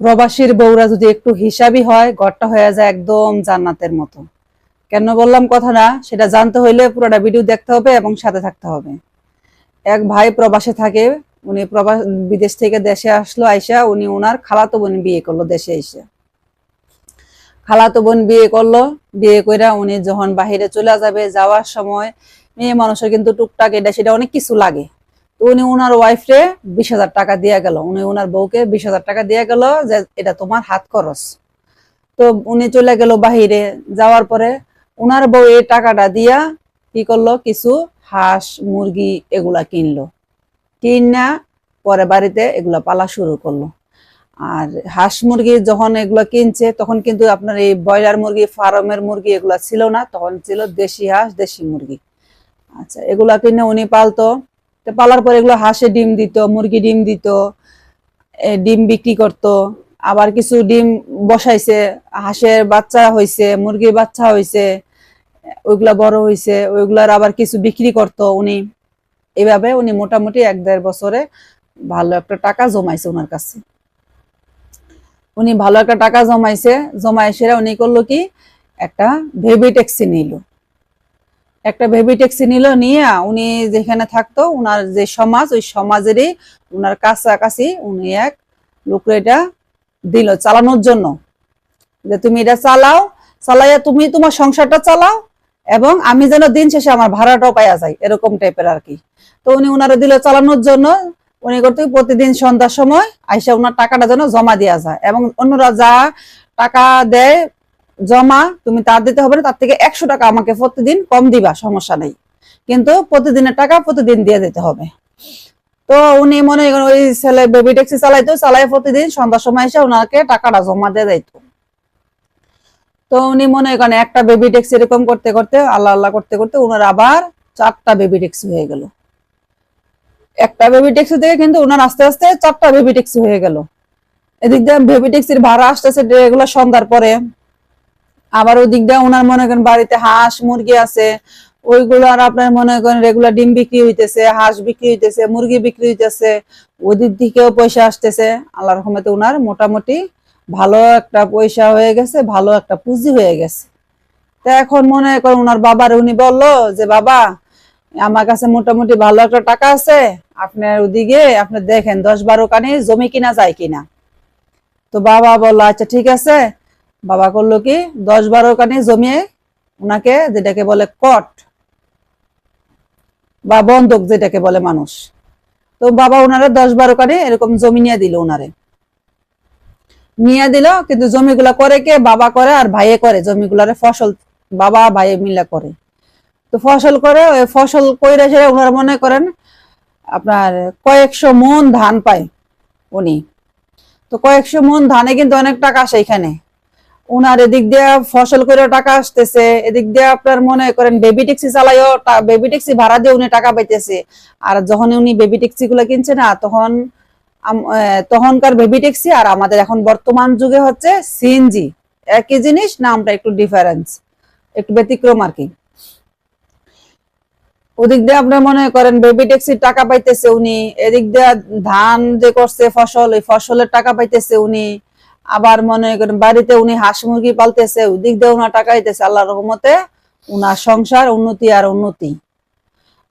প্রবাসীর বউরা যদি একটু হিসাবই হয়, ঘরটা হয়ে যায় একদম জান্নাতের মতো। কেন বললাম কথা না সেটা জানতে হইলে পুরোটা ভিডিও দেখতে হবে এবং সাথে থাকতে হবে। এক ভাই প্রবাসে থাকে, উনি প্রবাস, বিদেশ থেকে দেশে আসলো, আইসা উনি ওনার খালাতো বোন বিয়ে করল, দেশে এসে খালাতো বোন বিয়ে করল, বিয়ে কইরা উনি যখন বাহিরে চলে যাবে, যাওয়ার সময়, মেয়ে মানুষের কিন্তু টুকটাক এটা সেটা অনেক কিছু লাগে। তো উনি ওনার ওয়াইফরে বিশ হাজার টাকা দিয়ে গেল। উনি ওনার বউকে বিশ হাজার টাকা দিয়ে গেল যে এটা তোমার হাত খরচ। তো উনি চলে গেল বাহিরে। যাওয়ার পরে ওনার বউ এই টাকাটা দিয়া কি করল? কিছু হাঁস, মুরগি এগুলা কিনলো। কিনা পরে বাড়িতে এগুলা পালা শুরু করল। আর হাঁস, মুরগি যখন এগুলো কিনছে, তখন কিন্তু আপনার এই ব্রয়লার মুরগি, ফার্মের মুরগি এগুলা ছিল না। তখন ছিল দেশি হাঁস, দেশি মুরগি। আচ্ছা এগুলা কিনে উনি পালতো। তো পালার পরে এগুলো হাঁসে ডিম দিত, মুরগি ডিম দিত ডিম বিক্রি করত। আবার কিছু ডিম বসাইছে, হাঁসের বাচ্চা হইছে, মুরগির বাচ্চা হইছে, ওইগুলা বড় হইছে, ওইগুলার আবার কিছু বিক্রি করত উনি। এভাবে উনি মোটামুটি এক দেড় বছরে ভালো একটা টাকা জমাইছে ওনার কাছে। উনি ভালো একটা টাকা জমাইছে জমাই সেরা উনি করল কি, একটা ভেবি ট্যাক্সি নিল। একটা বেবি ট্যাক্সি নিল, নিয়ে উনি যেখানে থাকতো, উনার যে সমাজ, ওই সমাজেরই উনার কাছাকাছি উনি এক লোকরে এটা দিল চালানোর জন্য। যে তুমি এটা চালাও, চালাইয়া তুমি তোমার সংসারটা চালাও, এবং আমি যেন দিন শেষে আমার ভাড়াটাও পাইয়া যাই, এরকম টাইপের আর কি। তো উনি উনারা দিল চালানোর জন্য, উনি করতে প্রতিদিন সন্ধ্যার সময় আইসা উনার টাকাটা যেন জমা দেওয়া যায়, এবং অন্যরা যা টাকা দেয় জমা তুমি তার দিতে হবে না, তার থেকে একশো টাকা আমাকে প্রতিদিন কম দিবা, সমস্যা নেই। কিন্তু প্রতিদিনের টাকা প্রতিদিন দিয়ে দিতে হবে। তো উনি মনে ওই ছেলে বেবি ট্যাক্সি চালাইতো চালাই প্রতিদিন, সন্ধ্যার সময় এসে ওনাকে টাকাটা জমা দিয়ে দিত। তো উনি মনে করেন একটা বেবি ট্যাক্সি এরকম করতে করতে, আল্লাহ আল্লাহ করতে করতে ওনার আবার চারটা বেবি ট্যাক্সি হয়ে গেল। একটা বেবি ট্যাক্সি থেকে কিন্তু ওনার আস্তে আস্তে চারটা বেবি ট্যাক্সি হয়ে গেল। এদিক দিয়ে বেবি ট্যাক্সির ভাড়া আসতেছে, এগুলো সন্ধ্যার পরে। আবার ওদিক দিয়ে ওনার মনে করেন বাড়িতে হাঁস মুরগি আছে, ওইগুলো আর আপনার মনে করেন রেগুলার ডিম বিক্রি হইতেছে, হাঁস বিক্রি হইতেছে, মুরগি বিক্রি হইতেছে, ওদিক দিকেও পয়সা আসতেছে। আল্লাহ রহমতে ওনার মোটামুটি ভালো একটা পয়সা হয়ে গেছে, ভালো একটা পুঁজি হয়ে গেছে। তা এখন মনে করেন ওনার বাবার, উনি বলল যে, বাবা, আমার কাছে মোটামুটি ভালো একটা টাকা আছে, আপনার ওদিকে, আপনি দেখেন দশ বারো কানি জমি কিনা যায় কিনা। তো বাবা বলল আচ্ছা ঠিক আছে। বাবা করল কি, দশ বারো কানি জমিয়ে ওনাকে যেটাকে বলে কট বা বন্ধক যেটাকে বলে মানুষ। তো বাবা ওনারে দশ বারো কানি এরকম জমি নিয়ে দিল ওনারে নিয়ে দিল, কিন্তু জমিগুলা করে কে? বাবা করে আর ভাইয়ে করে। জমিগুলারে ফসল, বাবা, ভাইয়ে মিলা করে। তো ফসল করে, ওই ফসল কইরা সেরা ওনারা মনে করেন আপনার কয়েকশো মন ধান পায় উনি। তো কয়েকশো মন ধানে কিন্তু অনেক টাকা আসে এখানে। ওনার এদিক দিয়ে ফসল করে টাকা আসতেছে, এদিক দিয়ে আপনার মনে করেন বেবি ট্যাক্সি চালাইও বেবি ট্যাক্সি ভাড়া দিয়ে উনি টাকা পাইতেছে। আর যখন উনি বেবি ট্যাক্সি গুলো কিনছে না, তখন তখনকার বেবি ট্যাক্সি আর আমাদের এখন বর্তমান যুগে হচ্ছে সিএনজি একই জিনিস, নামটা একটু ডিফারেন্স একটু ব্যতিক্রম আর কি। ওদিক দিয়ে আপনার মনে করেন বেবি ট্যাক্সির টাকা পাইতেছে উনি, এদিক দিয়ে ধান যে করছে ফসল, ওই ফসলের টাকা পাইতেছে উনি। আবার মনে করেন বাড়িতে উনি হাঁস মুরগি পালতেছে, ওদিক দিয়ে উনার টাকা দিতেছে আল্লাহ রহমতে, উনার সংসার উন্নতি আর উন্নতি।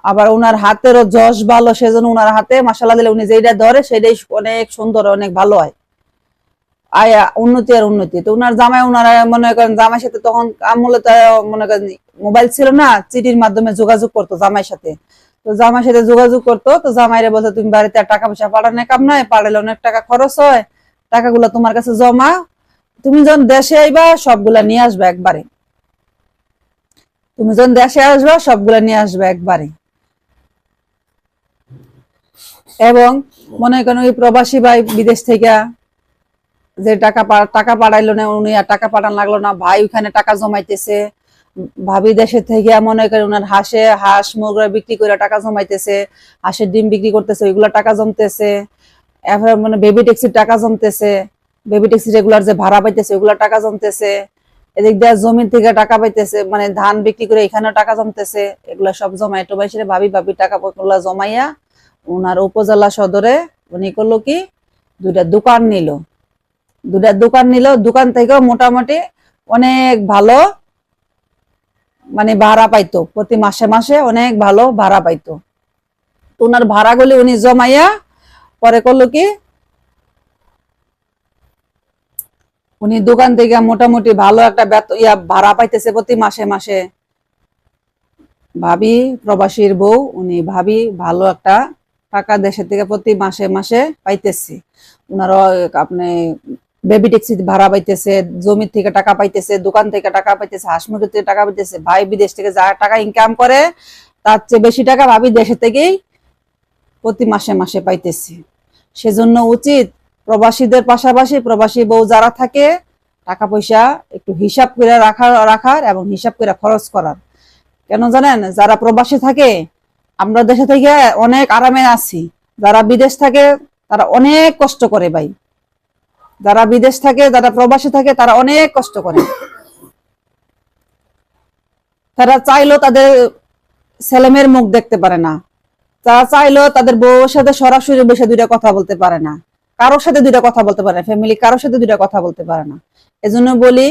আবার উনার হাতেরও যশ ভালো, সেজন্য উনার হাতে মাসাল্লাহ দিলে উনি যেটা ধরে সেটাই অনেক সুন্দর, অনেক ভালো হয়। আয়া, উন্নতি আর উন্নতি। তো উনার জামাই, উনারা মনে করেন জামাই সাথে তখন আমলে তো মনে করেন মোবাইল ছিল না, চিঠির মাধ্যমে যোগাযোগ করতো জামাইয়ের সাথে। তো জামাই সাথে যোগাযোগ করতো, তো জামাইরে বলতো তুমি বাড়িতে টাকা পয়সা পাঠানো কাম নয় পাড়ালে অনেক টাকা খরচ হয় টাকাগুলো তোমার কাছে জমা, তুমি যখন দেশে আইবা, সবগুলা নিয়ে আসবে একবারে। তুমি যখন দেশে আসবা, সবগুলা নিয়ে আসবে একবারে। এবং মনে করেন ওই প্রবাসী ভাই বিদেশ থেকে যে টাকা টাকা পাঠাইলো না উনি, আর টাকা পাঠান লাগল না, ভাই ওখানে টাকা জমাইতেছে। ভাবি দেশের থেকে মনে করেন ওনার হাঁসে হাঁস মুরগা বিক্রি করে টাকা জমাইতেছে, হাঁসের ডিম বিক্রি করতেছে, ওইগুলো টাকা জমতেছে। এরপরে মানে বেবি ট্যাক্সির টাকা জমতেছে বেবি ট্যাক্সি রেগুলার যে ভাড়া পাইতেছে ওইগুলো টাকা জমতেছে, এদিক দিয়ে জমি থেকে টাকা পাইতেছে মানে ধান বিক্রি করে এখানেও টাকা জমতেছে, এগুলা সব জমাই টোবাই সেরে ভাবি ভাবি টাকা জমাইয়া ওনার উপজেলা সদরে উনি করল কি, দুইটা দোকান নিল। দুটা দোকান নিল, দোকান থেকেও মোটামুটি অনেক ভালো মানে ভাড়া পাইতো। প্রতি মাসে মাসে অনেক ভালো ভাড়া পাইতো। ওনার ভাড়াগুলি উনি জমাইয়া পরে করল কি? উনি দোকান থেকে মোটামুটি ভালো একটা ইয়া ভাড়া পাইতেছে প্রতি মাসে মাসে। ভাবি, প্রবাসীর বউ, উনি ভাবি ভালো একটা টাকা দেশের থেকে প্রতি মাসে মাসে পাইতেছে। উনারও আপনি বেবি ট্যাক্সি ভাড়া পাইতেছে জমি থেকে টাকা পাইতেছে, দোকান থেকে টাকা পাইতেছে, হাঁস মুরগি থেকে টাকা পাইতেছে, ভাই বিদেশ থেকে যা টাকা ইনকাম করে, তার চেয়ে বেশি টাকা ভাবি দেশে থেকেই প্রতি মাসে মাসে পাইতেছি। সেজন্য উচিত প্রবাসীদের পাশাপাশি প্রবাসী বউ যারা থাকে টাকা পয়সা একটু হিসাব করে রাখার রাখার এবং হিসাব করে খরচ করার। কেন জানেন? যারা প্রবাসী থাকে, আমরা দেশে থেকে অনেক আরামে আছি। যারা বিদেশ থাকে, তারা অনেক কষ্ট করে ভাই। যারা বিদেশ থাকে, যারা প্রবাসী থাকে, তারা অনেক কষ্ট করে। তারা চাইলেও তাদের ছেলেমেয়ের মুখ দেখতে পারে না। তারা চাইলেও তাদের বউর সাথে সরাসরি বসে দুইটা কথা বলতে পারে না। কারোর সাথে দুইটা কথা বলতে পারে না। ফ্যামিলি কারোর সাথে দুইটা কথা বলতে পারে না। এজন্য বলি,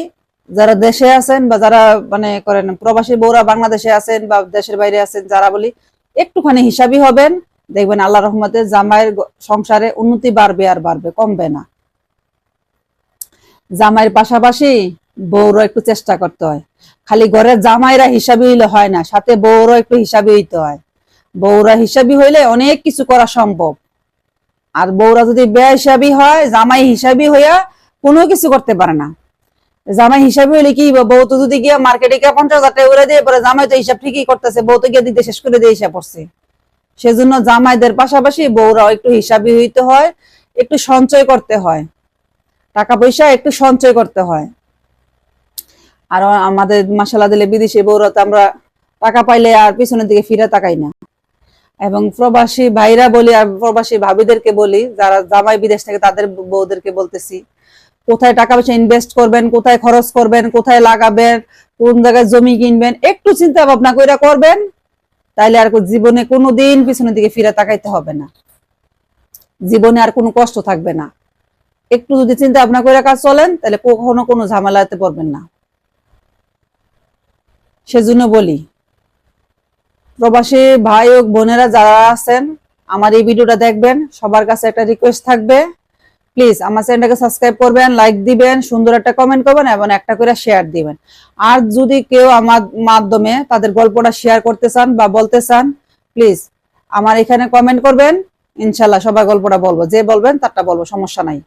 যারা দেশে আছেন বা যারা মানে করেন প্রবাসী বউরা বাংলাদেশে আছেন বা দেশের বাইরে আছেন, যারা বলি, একটুখানি হিসাবই হবেন। দেখবেন আল্লাহ রহমতে জামাইয়ের সংসারে উন্নতি বাড়বে আর বাড়বে, কমবে না। জামাইয়ের পাশাপাশি বউরও একটু চেষ্টা করতে হয়। খালি ঘরের জামাইরা হিসাবে হইলে হয় না, সাথে বউরও একটু হিসাবে হইতে হয়। বউরা হিসাবি হইলে অনেক কিছু করা সম্ভব। আর বউরা যদি বেহিসাবি হয়, জামাই হিসাবি হইয়া কোনো কিছু করতে পারে না। জামাই হিসাবি হইলে কি বউ তো যদি গিয়ে মার্কেটে গিয়ে পঞ্চাশ হাজার টাকা করে দিয়ে পরে জামাই তো হিসাব ঠিকই করতেছে, বউ তো গিয়ে দিতে শেষ করে দিয়ে হিসাব করছে। সেজন্য জামাইদের পাশাপাশি বউরাও একটু হিসাবি হইতে হয়, একটু সঞ্চয় করতে হয়। টাকা পয়সা একটু সঞ্চয় করতে হয়। আর আমাদের মাসালা দিলে বিদেশি বউরা তো আমরা টাকা পাইলে আর পিছনের দিকে ফিরে তাকাই না। এবং প্রবাসী ভাইরা বলি আর প্রবাসী ভাবিদেরকে বলি, যারা জামাই বিদেশ থেকে তাদের বউদেরকে বলতেছি, কোথায় টাকা পয়সা ইনভেস্ট করবেন, কোথায় খরচ করবেন, কোথায় লাগাবেন, কোন জায়গায় জমি কিনবেন, একটু চিন্তা ভাবনা করে করবেন, তাইলে আর জীবনে কোনো দিন পিছনের দিকে ফিরে তাকাইতে হবে না। জীবনে আর কোনো কষ্ট থাকবে না। একটু যদি চিন্তা ভাবনা করে কাজ চলেন তাহলে কখনো কোনো ঝামেলাতে পড়বেন না। সেজন্য বলি প্রবাসী ভাই ও বোনেরা যারা আছেন, আমার এই ভিডিওটা দেখবেন, সবার কাছে একটা রিকোয়েস্ট থাকবে। প্লিজ আমার চ্যানেলটাকে সাবস্ক্রাইব করবেন লাইক দিবেন, সুন্দর একটা কমেন্ট করবেন এবং একটা করে শেয়ার দিবেন। আর যদি কেউ আমার মাধ্যমে তাদের গল্পটা শেয়ার করতে চান বা বলতে চান প্লিজ আমার এখানে কমেন্ট করবেন, ইনশাল্লাহ সবাই গল্পটা বলব। যে বলবেন, তারটা বলব, সমস্যা নাই।